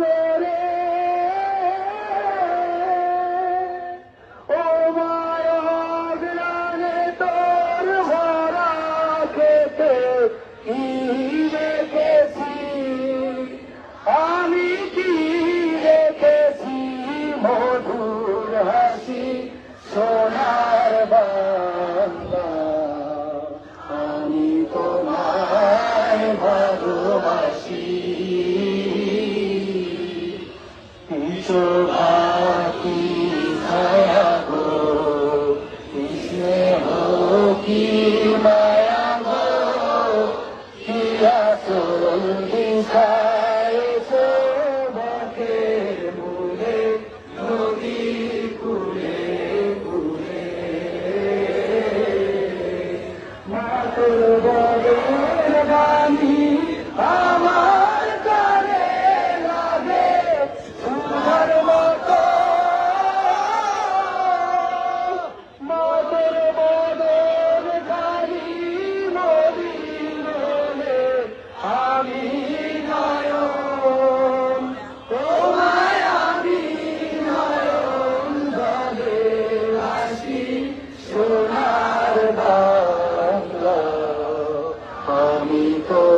করে বাকি ছায়া গো স্নেহ কি মায়া গো কি আসল দিশা Sami Ko